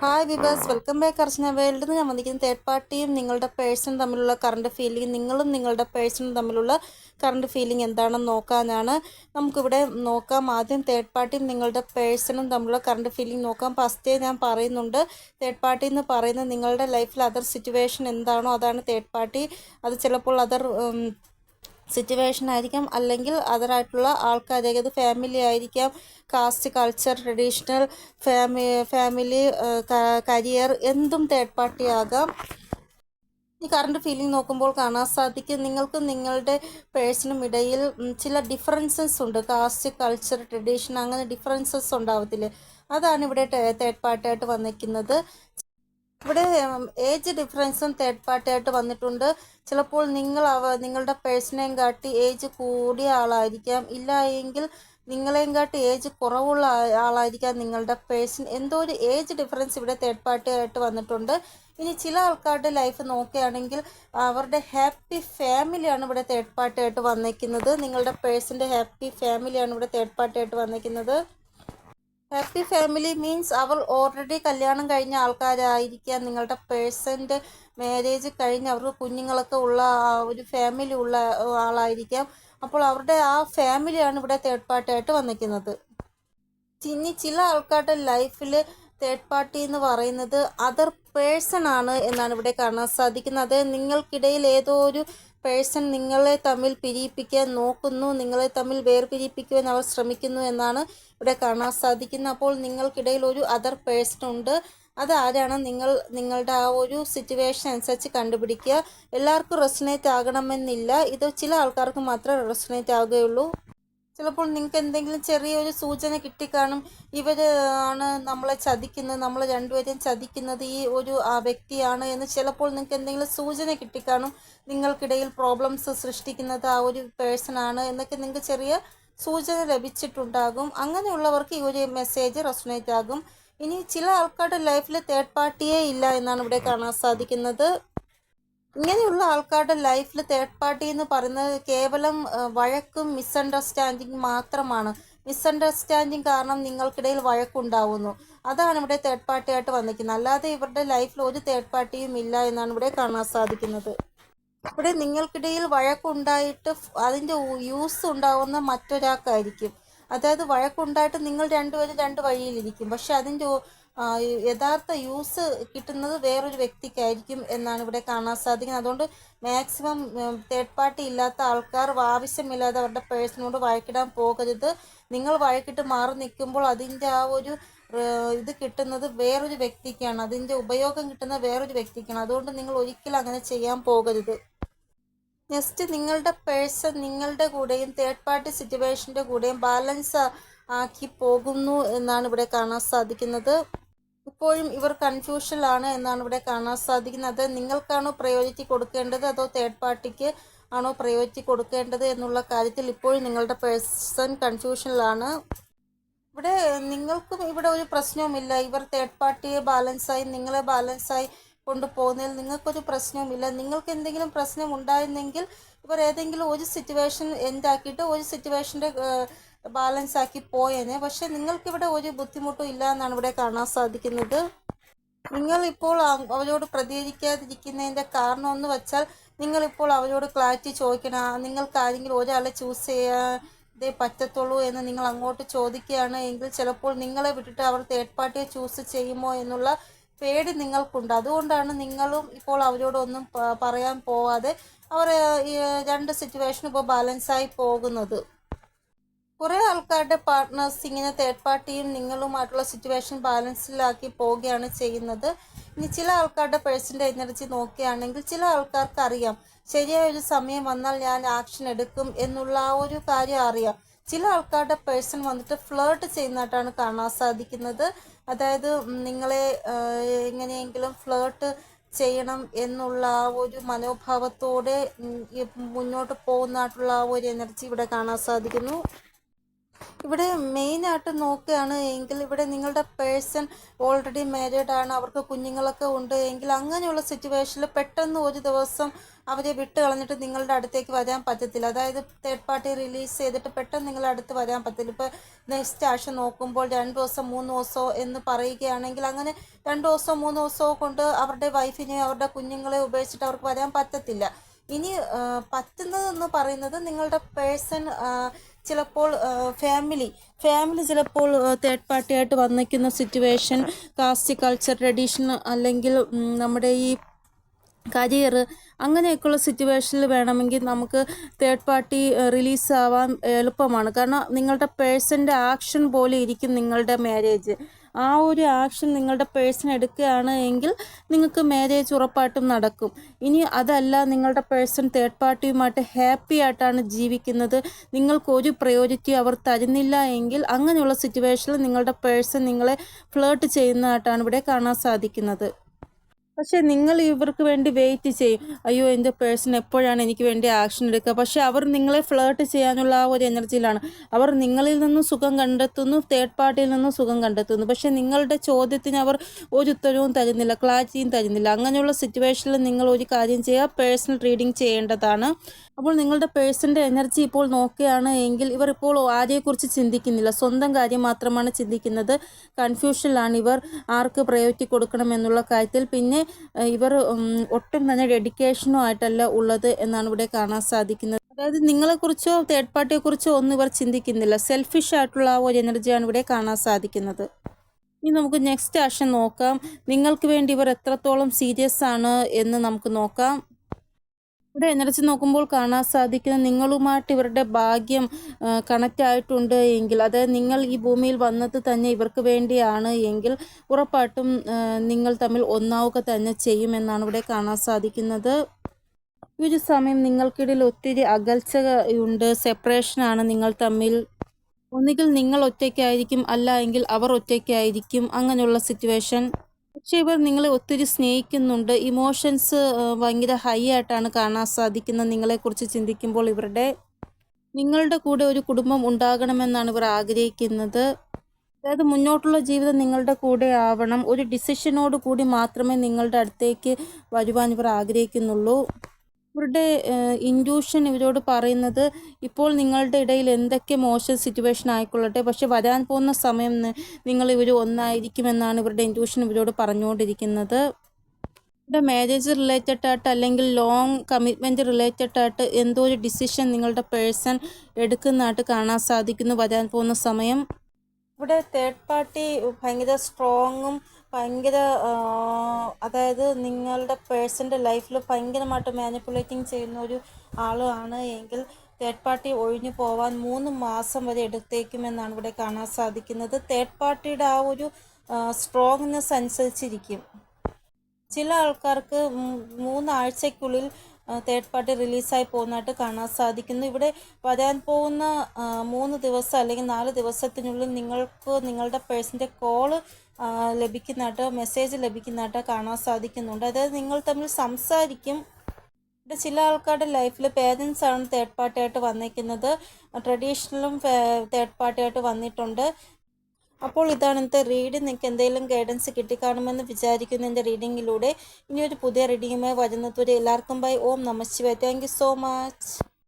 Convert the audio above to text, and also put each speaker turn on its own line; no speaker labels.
Hi viewers welcome back Archana വേൾഡിൽ ഞാൻ വന്നിരിക്കുന്ന തേർഡ് പാർട്ടിയും നിങ്ങളുടെ പേഴ്സണും തമ്മിലുള്ള കറണ്ട് ഫീലിംഗ് നിങ്ങളും നിങ്ങളുടെ പേഴ്സണും തമ്മിലുള്ള കറണ്ട് ഫീലിംഗ് എന്താണെന്ന് നോക്കാനാണ്. നമുക്കിവിടെ നോക്കാം. ആദ്യം തേർഡ് പാർട്ടിയും നിങ്ങളുടെ പേഴ്സണും തമ്മിലുള്ള കറണ്ട് ഫീലിംഗ് നോക്കാം. ഫസ്റ്റേ ഞാൻ പറയുന്നുണ്ട് തേർഡ് പാർട്ടി എന്ന് പറയുന്നത് നിങ്ങളുടെ ലൈഫിൽ അതർ സിറ്റുവേഷൻ എന്താണോ അതാണ് തേർഡ് പാർട്ടി അത് ചിലപ്പോൾ അതർ സിറ്റുവേഷൻ ആയിരിക്കാം. അല്ലെങ്കിൽ അതറായിട്ടുള്ള ആൾക്കാർ അതായത് ഫാമിലി ആയിരിക്കാം. Caste culture traditional family family career എന്തും തേർഡ് പാർട്ടി ആകാം. ഈ കറണ്ട് ഫീലിംഗ് നോക്കുമ്പോൾ കാണാൻ സാധിക്കും. നിങ്ങൾക്ക് നിങ്ങളുടെ പേഴ്സണും ഇടയിൽ ചില ഡിഫറൻസസ് ഉണ്ട്. കാസ്റ്റ് കൾച്ചർ ട്രഡീഷൻ അങ്ങനെ ഡിഫറൻസസ് ഉണ്ടാവത്തില്ലേ? അതാണ് ഇവിടെ തേർഡ് പാർട്ടിയായിട്ട് വന്നിരിക്കുന്നത്. ഇവിടെ ഏജ് ഡിഫറൻസും തേർഡ് പാർട്ടിയായിട്ട് വന്നിട്ടുണ്ട്. ചിലപ്പോൾ നിങ്ങൾ അവ നിങ്ങളുടെ പേഴ്സണേയും കാട്ടി ഏജ് കൂടിയ ആളായിരിക്കാം. ഇല്ല എങ്കിൽ നിങ്ങളെയും കാട്ടി ഏജ് കുറവുള്ള ആളായിരിക്കാം നിങ്ങളുടെ പേഴ്സൺ എന്തോ ഒരു ഏജ് ഡിഫറൻസ് ഇവിടെ തേർഡ് പാർട്ടി ആയിട്ട് വന്നിട്ടുണ്ട്. ഇനി ചില ആൾക്കാരുടെ ലൈഫ് നോക്കുകയാണെങ്കിൽ അവരുടെ ഹാപ്പി ഫാമിലിയാണ് ഇവിടെ തേർഡ് പാർട്ടി ആയിട്ട് വന്നിരിക്കുന്നത് നിങ്ങളുടെ പേഴ്സന്റെ ഹാപ്പി ഫാമിലിയാണ് ഇവിടെ തേർഡ് പാർട്ടി ആയിട്ട് വന്നിരിക്കുന്നത് ഹാപ്പി ഫാമിലി മീൻസ് അവർ ഓൾറെഡി കല്യാണം കഴിഞ്ഞ ആൾക്കാരായിരിക്കാം നിങ്ങളുടെ പേഴ്സന്റെ മാരേജ് കഴിഞ്ഞ് അവർക്ക് കുഞ്ഞുങ്ങളൊക്കെ ഉള്ള ഒരു ഫാമിലി ഉള്ള ആളായിരിക്കാം. അപ്പോൾ അവരുടെ ആ ഫാമിലിയാണ് ഇവിടെ തേർഡ് പാർട്ടി ആയിട്ട് വന്നിരിക്കുന്നത്. ഇനി ചില ആൾക്കാരുടെ ലൈഫിൽ തേർഡ് പാർട്ടി എന്ന് പറയുന്നത് അതർ പേഴ്സൺ ആണ് എന്നാണ് ഇവിടെ കാണാൻ സാധിക്കുന്നത്. നിങ്ങൾക്കിടയിൽ ഏതോ ഒരു പേഴ്സൺ നിങ്ങളെ തമ്മിൽ പിരിയിപ്പിക്കാൻ നോക്കുന്നു നിങ്ങളെ തമ്മിൽ വേർപിരിയിപ്പിക്കുവാൻ അവർ ശ്രമിക്കുന്നു എന്നാണ് ഇവിടെ കാണാൻ സാധിക്കുന്നത്. അപ്പോൾ നിങ്ങൾക്കിടയിൽ ഒരു അതർ പേഴ്സൺ ഉണ്ട്. അത് ആരാണ്? നിങ്ങൾ നിങ്ങളുടെ ആ ഒരു സിറ്റുവേഷൻ അനുസരിച്ച് കണ്ടുപിടിക്കുക. എല്ലാവർക്കും റെസിനേറ്റ് ആകണമെന്നില്ല. ഇത് ചില ആൾക്കാർക്ക് മാത്രമേ റെസിനേറ്റ് ആവുകയുള്ളൂ ചിലപ്പോൾ നിങ്ങൾക്ക് എന്തെങ്കിലും ചെറിയൊരു സൂചന കിട്ടിക്കാണും. ഇവർ ആണ് നമ്മളെ ചതിക്കുന്നത്. നമ്മൾ രണ്ടുപേരെയും ചതിക്കുന്നത് ഈ ഒരു ആ വ്യക്തിയാണ് എന്ന് ചിലപ്പോൾ നിങ്ങൾക്ക് എന്തെങ്കിലും സൂചന കിട്ടിക്കാണും. നിങ്ങൾക്കിടയിൽ പ്രോബ്ലംസ് സൃഷ്ടിക്കുന്നത് ആ ഒരു പേഴ്സൺ ആണ് എന്നൊക്കെ നിങ്ങൾക്ക് ചെറിയ സൂചന ലഭിച്ചിട്ടുണ്ടാകും. അങ്ങനെയുള്ളവർക്ക് ഈ ഒരു മെസ്സേജ് റെസൊനേറ്റ് ആകും. ഇനി ചില ആൾക്കാരുടെ ലൈഫിൽ തേർഡ് പാർട്ടിയേ ഇല്ല എന്നാണ് ഇവിടെ കാണാൻ സാധിക്കുന്നത്. ഇങ്ങനെയുള്ള ആൾക്കാരുടെ ലൈഫിൽ തേർഡ് പാർട്ടി എന്ന് പറയുന്നത് കേവലം വഴക്കും മിസ്അണ്ടർസ്റ്റാൻഡിങ് മാത്രമാണ്. മിസ്അണ്ടർസ്റ്റാൻഡിങ് കാരണം നിങ്ങൾക്കിടയിൽ വഴക്കുണ്ടാവുന്നു. അതാണ് ഇവിടെ തേർഡ് പാർട്ടി ആയിട്ട് വന്നിരിക്കുന്നത്. അല്ലാതെ ഇവരുടെ ലൈഫിൽ ഒരു തേർഡ് പാർട്ടിയും ഇല്ല എന്നാണ് ഇവിടെ കാണാൻ സാധിക്കുന്നത്. ഇവിടെ നിങ്ങൾക്കിടയിൽ വഴക്കുണ്ടായിട്ട് അതിന്റെ യൂസ് ഉണ്ടാവുന്ന മറ്റൊരാൾക്കായിരിക്കും. അതായത് വഴക്കുണ്ടായിട്ട് നിങ്ങൾ രണ്ടുപേരും രണ്ട് വഴിയിലിരിക്കും. പക്ഷെ അതിന്റെ യഥാർത്ഥ യൂസ് കിട്ടുന്നത് വേറൊരു വ്യക്തിക്കായിരിക്കും എന്നാണ് ഇവിടെ കാണാൻ സാധിക്കുന്നത്. അതുകൊണ്ട് മാക്സിമം തേർഡ് പാർട്ടി ഇല്ലാത്ത ആൾക്കാർ ആവശ്യമില്ലാതെ അവരുടെ പേഴ്സണോട് വഴക്കിടാൻ പോകരുത്. നിങ്ങൾ വഴക്കിട്ട് മാറി നിൽക്കുമ്പോൾ അതിന്റെ ആ ഒരു ഇത് കിട്ടുന്നത് വേറൊരു വ്യക്തിക്കാണ്. അതിന്റെ ഉപയോഗം കിട്ടുന്നത് വേറൊരു വ്യക്തിക്കാണ്. അതുകൊണ്ട് നിങ്ങൾ ഒരിക്കലും അങ്ങനെ ചെയ്യാൻ പോകരുത്. നെക്സ്റ്റ് നിങ്ങളുടെ പേഴ്സൺ നിങ്ങളുടെ കൂടെയും തേർഡ് പാർട്ടി സിറ്റുവേഷന്റെ കൂടെയും ബാലൻസ് ആക്കി പോകുന്നു എന്നാണ് ഇവിടെ കാണാൻ സാധിക്കുന്നത്. ഇപ്പോഴും ഇവർ കൺഫ്യൂഷനിലാണ് എന്നാണ് ഇവിടെ കാണാൻ സാധിക്കുന്നത്. നിങ്ങൾക്കാണോ പ്രയോറിറ്റി കൊടുക്കേണ്ടത്? അതോ തേർഡ് പാർട്ടിക്ക് ആണോ പ്രയോറിറ്റി കൊടുക്കേണ്ടത് എന്നുള്ള കാര്യത്തിൽ ഇപ്പോഴും നിങ്ങളുടെ പേഴ്സൺ കൺഫ്യൂഷനിലാണ് ഇവിടെ നിങ്ങൾക്കും ഇവിടെ ഒരു പ്രശ്നവുമില്ല. ഇവർ തേർഡ് പാർട്ടിയെ ബാലൻസായി നിങ്ങളെ ബാലൻസായി കൊണ്ടുപോകുന്നതിൽ നിങ്ങൾക്കൊരു പ്രശ്നവുമില്ല. നിങ്ങൾക്ക് എന്തെങ്കിലും പ്രശ്നം ഉണ്ടായിരുന്നെങ്കിൽ ഇവർ ഏതെങ്കിലും ഒരു സിറ്റുവേഷൻ എൻഡാക്കിയിട്ട് ഒരു സിറ്റുവേഷന്റെ ബാലൻസ് ആക്കി പോയേനെ. പക്ഷെ നിങ്ങൾക്കിവിടെ ഒരു ബുദ്ധിമുട്ടും ഇല്ല എന്നാണ് ഇവിടെ കാണാൻ സാധിക്കുന്നത്. നിങ്ങൾ ഇപ്പോൾ അവരോട് പ്രതികരിക്കാതിരിക്കുന്നതിന്റെ കാരണം എന്ന് വെച്ചാൽ നിങ്ങളിപ്പോൾ അവരോട് ക്ലാരിറ്റി ചോദിക്കണം. നിങ്ങൾക്ക് ആരെങ്കിലും ഒരാളെ ചൂസ് ചെയ്യാതേ പറ്റത്തുള്ളൂ എന്ന് നിങ്ങൾ അങ്ങോട്ട് ചോദിക്കുകയാണ്. എങ്കിൽ ചിലപ്പോൾ നിങ്ങളെ വിട്ടിട്ട് അവർ തേർഡ് പാർട്ടിയെ ചൂസ് ചെയ്യുമോ എന്നുള്ള പേടി നിങ്ങൾക്കുണ്ട്. അതുകൊണ്ടാണ് നിങ്ങളും ഇപ്പോൾ അവരോടൊന്നും പറയാൻ പോവാതെ അവർ രണ്ട് സിറ്റുവേഷൻ ഇപ്പോൾ ബാലൻസായി പോകുന്നത്. കുറേ ആൾക്കാരുടെ പാർട്ട്നേഴ്സ് ഇങ്ങനെ തേർഡ് പാർട്ടിയും നിങ്ങളുമായിട്ടുള്ള സിറ്റുവേഷൻ ബാലൻസിലാക്കി പോവുകയാണ് ചെയ്യുന്നത്. ഇനി ചില ആൾക്കാരുടെ പേഴ്സന്റെ എനർജി നോക്കുകയാണെങ്കിൽ ചില ആൾക്കാർക്ക് അറിയാം. ശരിയായ ഒരു സമയം വന്നാൽ ഞാൻ ആക്ഷൻ എടുക്കും എന്നുള്ള ആ ഒരു കാര്യം അറിയാം. ചില ആൾക്കാരുടെ പേഴ്സൺ വന്നിട്ട് ഫ്ലേർട്ട് ചെയ്യുന്നതായിട്ടാണ് കാണാൻ സാധിക്കുന്നത്. അതായത് നിങ്ങളെ എങ്ങനെയെങ്കിലും ഫ്ലേർട്ട് ചെയ്യണം എന്നുള്ള ആ ഒരു മനോഭാവത്തോടെ മുന്നോട്ട് പോകുന്നതായിട്ടുള്ള ആ ഒരു എനർജി ഇവിടെ കാണാൻ സാധിക്കുന്നു. ഇവിടെ മെയിൻ ആയിട്ട് നോക്കുകയാണ് എങ്കിൽ ഇവിടെ നിങ്ങളുടെ പേഴ്സൺ ഓൾറെഡി മാരീഡ് ആണ് അവർക്ക് കുഞ്ഞുങ്ങളൊക്കെ ഉണ്ട് എങ്കിൽ അങ്ങനെയുള്ള സിറ്റുവേഷനിൽ പെട്ടെന്ന് ഒരു ദിവസം അവരെ വിട്ട് കളഞ്ഞിട്ട് നിങ്ങളുടെ അടുത്തേക്ക് വരാൻ പറ്റത്തില്ല. അതായത് തേർഡ് പാർട്ടി റിലീസ് ചെയ്തിട്ട് പെട്ടെന്ന് നിങ്ങളുടെ അടുത്ത് വരാൻ പറ്റത്തില്ല. ഇപ്പോൾ നെക്സ്റ്റ് ആഴ്ച നോക്കുമ്പോൾ രണ്ട് ദിവസം മൂന്ന് ദിവസമോ എന്ന് പറയുകയാണെങ്കിൽ അങ്ങനെ രണ്ട് ദിവസമോ മൂന്ന് ദിവസമോ കൊണ്ട് അവരുടെ വൈഫിനെയോ അവരുടെ കുഞ്ഞുങ്ങളെയോ ഉപേക്ഷിച്ചിട്ട് അവർക്ക് വരാൻ പറ്റത്തില്ല. ഇനി പറ്റുന്നതെന്ന് പറയുന്നത് നിങ്ങളുടെ പേഴ്സൺ ചിലപ്പോൾ ഫാമിലി ഫാമിലി ചിലപ്പോൾ തേർഡ് പാർട്ടിയായിട്ട് വന്നിരിക്കുന്ന സിറ്റുവേഷൻ കാസ്റ്റ് കൾച്ചർ ട്രഡീഷൻ അല്ലെങ്കിൽ നമ്മുടെ ഈ കരിയർ അങ്ങനെയൊക്കെയുള്ള സിറ്റുവേഷനിൽ വേണമെങ്കിൽ നമുക്ക് തേർഡ് പാർട്ടി റിലീസ് ആവാൻ എളുപ്പമാണ്. കാരണം നിങ്ങളുടെ പേഴ്സന്റെ ആക്ഷൻ പോലെ ഇരിക്കും നിങ്ങളുടെ മാരേജ് ആ ഒരു ആക്ഷൻ നിങ്ങളുടെ പേഴ്സൺ എടുക്കുകയാണ് എങ്കിൽ നിങ്ങൾക്ക് മാരേജ് ഉറപ്പായിട്ടും നടക്കും. ഇനി അതല്ല നിങ്ങളുടെ പേഴ്സൺ തേർഡ് പാർട്ടിയുമായിട്ട് ഹാപ്പി ആയിട്ടാണ് ജീവിക്കുന്നത്. നിങ്ങൾക്ക് ഒരു പ്രയോറിറ്റി അവർ തരുന്നില്ല എങ്കിൽ അങ്ങനെയുള്ള സിറ്റുവേഷനിൽ നിങ്ങളുടെ പേഴ്സൺ നിങ്ങളെ ഫ്ലേർട്ട് ചെയ്യുന്നതായിട്ടാണ് ഇവിടെ കാണാൻ സാധിക്കുന്നത്. പക്ഷെ നിങ്ങൾ ഇവർക്ക് വേണ്ടി വെയിറ്റ് ചെയ്യും. അയ്യോ എന്റെ പേഴ്സൺ എപ്പോഴാണ് എനിക്ക് വേണ്ടി ആക്ഷൻ എടുക്കുക? പക്ഷെ അവർ നിങ്ങളെ ഫ്ലേർട്ട് ചെയ്യാനുള്ള ആ ഒരു എനർജിയിലാണ് അവർ നിങ്ങളിൽ നിന്നും സുഖം കണ്ടെത്തുന്നു തേർഡ് പാർട്ടിയിൽ നിന്നും സുഖം കണ്ടെത്തുന്നു. പക്ഷെ നിങ്ങളുടെ ചോദ്യത്തിന് അവർ ഒരു ഉത്തരവും തരുന്നില്ല ക്ലാരിറ്റിയും തരുന്നില്ല. അങ്ങനെയുള്ള സിറ്റുവേഷനിൽ നിങ്ങൾ ഒരു കാര്യം ചെയ്യുക പേഴ്സണൽ റീഡിങ് ചെയ്യേണ്ടതാണ്. അപ്പോൾ നിങ്ങളുടെ പേഴ്സന്റെ എനർജി ഇപ്പോൾ നോക്കുകയാണ് എങ്കിൽ ഇവർ ഇപ്പോൾ ആരെക്കുറിച്ച് ചിന്തിക്കുന്നില്ല. സ്വന്തം കാര്യം മാത്രമാണ് ചിന്തിക്കുന്നത്. കൺഫ്യൂഷനിലാണ് ഇവർ ആർക്ക് പ്രയോറിറ്റി കൊടുക്കണം എന്നുള്ള കാര്യത്തിൽ. പിന്നെ ഇവർ ഒട്ടും തന്നെ ഡെഡിക്കേഷനോ ആയിട്ടല്ല ഉള്ളത് എന്നാണ് ഇവിടെ കാണാൻ സാധിക്കുന്നത്. അതായത് നിങ്ങളെക്കുറിച്ചോ തേർഡ് പാർട്ടിയെക്കുറിച്ചോ ഒന്നും ഇവർ ചിന്തിക്കുന്നില്ല. സെൽഫിഷ് ആയിട്ടുള്ള ആ ഒരു എനർജിയാണ് ഇവിടെ കാണാൻ സാധിക്കുന്നത്. ഇനി നമുക്ക് നെക്സ്റ്റ് ആക്ഷൻ നോക്കാം. നിങ്ങൾക്ക് വേണ്ടി ഇവർ എത്രത്തോളം സീരിയസ് ആണ് എന്ന് നമുക്ക് നോക്കാം. ഇവിടെ എനർജി നോക്കുമ്പോൾ കാണാൻ സാധിക്കുന്നത് നിങ്ങളുമായിട്ട് ഇവരുടെ ഭാഗ്യം കണക്റ്റ് ആയിട്ടുണ്ട് എങ്കിൽ അതായത് നിങ്ങൾ ഈ ഭൂമിയിൽ വന്നത് തന്നെ ഇവർക്ക് വേണ്ടിയാണ് എങ്കിൽ ഉറപ്പായിട്ടും നിങ്ങൾ തമ്മിൽ ഒന്നാവുക തന്നെ ചെയ്യുമെന്നാണ് ഇവിടെ കാണാൻ സാധിക്കുന്നത്. ഈ ഒരു സമയം നിങ്ങൾക്കിടയിൽ ഒത്തിരി അകൽച്ച ഉണ്ട് സെപ്പറേഷനാണ് നിങ്ങൾ തമ്മിൽ. ഒന്നുകിൽ നിങ്ങൾ ഒറ്റയ്ക്കായിരിക്കും അല്ല എങ്കിൽ അവർ ഒറ്റയ്ക്കായിരിക്കും. അങ്ങനെയുള്ള സിറ്റുവേഷൻ പക്ഷെ ഇവർ നിങ്ങളെ ഒത്തിരി സ്നേഹിക്കുന്നുണ്ട്. ഇമോഷൻസ് ഭയങ്കര ഹൈ ആയിട്ടാണ് കാണാൻ സാധിക്കുന്നത്. നിങ്ങളെക്കുറിച്ച് ചിന്തിക്കുമ്പോൾ ഇവരുടെ നിങ്ങളുടെ കൂടെ ഒരു കുടുംബം ഉണ്ടാകണമെന്നാണ് ഇവർ ആഗ്രഹിക്കുന്നത്. അതായത് മുന്നോട്ടുള്ള ജീവിതം നിങ്ങളുടെ കൂടെ ആവണം. ഒരു ഡിസിഷനോട് കൂടി മാത്രമേ നിങ്ങളുടെ അടുത്തേക്ക് വരുവാൻ ഇവർ ആഗ്രഹിക്കുന്നുള്ളൂ. ഇവരുടെ ഇൻഡ്യൂഷൻ ഇവരോട് പറയുന്നത് ഇപ്പോൾ നിങ്ങളുടെ ഇടയിൽ എന്തൊക്കെ മോശം സിറ്റുവേഷൻ ആയിക്കൊള്ളട്ടെ പക്ഷെ വരാൻ പോകുന്ന സമയം നിങ്ങൾ ഇവർ ഒന്നായിരിക്കുമെന്നാണ് ഇവരുടെ ഇൻഡ്യൂഷൻ ഇവരോട് പറഞ്ഞുകൊണ്ടിരിക്കുന്നത്. ഇവിടെ മാരേജ് റിലേറ്റഡ് ആയിട്ട് അല്ലെങ്കിൽ ലോങ് കമ്മിറ്റ്മെന്റ് റിലേറ്റഡ് ആയിട്ട് എന്തോ ഒരു ഡിസിഷൻ നിങ്ങളുടെ പേഴ്സൺ എടുക്കുന്നതായിട്ട് കാണാൻ സാധിക്കുന്നു വരാൻ പോകുന്ന സമയം. ഇവിടെ തേർഡ് പാർട്ടി ഭയങ്കര സ്ട്രോങ്ങും ഭയങ്കര അതായത് നിങ്ങളുടെ പേഴ്സന്റെ ലൈഫിൽ ഭയങ്കരമായിട്ട് മാനിപ്പുലേറ്റിംഗ് ചെയ്യുന്ന ഒരു ആളാണ്. എങ്കിൽ തേർഡ് പാർട്ടി ഒഴിഞ്ഞു പോവാൻ മൂന്ന് മാസം വരെ എടുത്തേക്കുമെന്നാണ് ഇവിടെ കാണാൻ സാധിക്കുന്നത്. തേർഡ് പാർട്ടിയുടെ ആ ഒരു സ്ട്രോങ്നെസ് അനുസരിച്ചിരിക്കും. ചില ആൾക്കാർക്ക് മൂന്നാഴ്ചക്കുള്ളിൽ തേർഡ് പാർട്ടി റിലീസായി പോകുന്നതായിട്ട് കാണാൻ സാധിക്കുന്നു. ഇവിടെ വരാൻ പോകുന്ന മൂന്ന് ദിവസം അല്ലെങ്കിൽ നാല് ദിവസത്തിനുള്ളിൽ നിങ്ങൾക്ക് നിങ്ങളുടെ പേഴ്സന്റെ കോൾ ലഭിക്കുന്നതായിട്ട് മെസ്സേജ് ലഭിക്കുന്നതായിട്ട് കാണാൻ സാധിക്കുന്നുണ്ട്. അതായത് നിങ്ങൾ തമ്മിൽ സംസാരിക്കും. ഇവിടെ ചില ആൾക്കാരുടെ ലൈഫിൽ പേരൻസ് ആണ് തേർഡ് പാർട്ടിയായിട്ട് വന്നിരിക്കുന്നത് ട്രഡീഷണലും തേർഡ് പാർട്ടിയായിട്ട് വന്നിട്ടുണ്ട്. അപ്പോൾ ഇതാണ് ഇന്നത്തെ റീഡ് നിങ്ങൾക്ക് എന്തെങ്കിലും ഗൈഡൻസ് കിട്ടിക്കാണുമെന്ന് വിചാരിക്കുന്നു എന്റെ റീഡിങ്ങിലൂടെ ഇനിയൊരു പുതിയ റീഡിങ്ങുമായി വരുന്നതുവരെ എല്ലാവർക്കും ബൈ ഓം നമ ശിവായ. Thank so much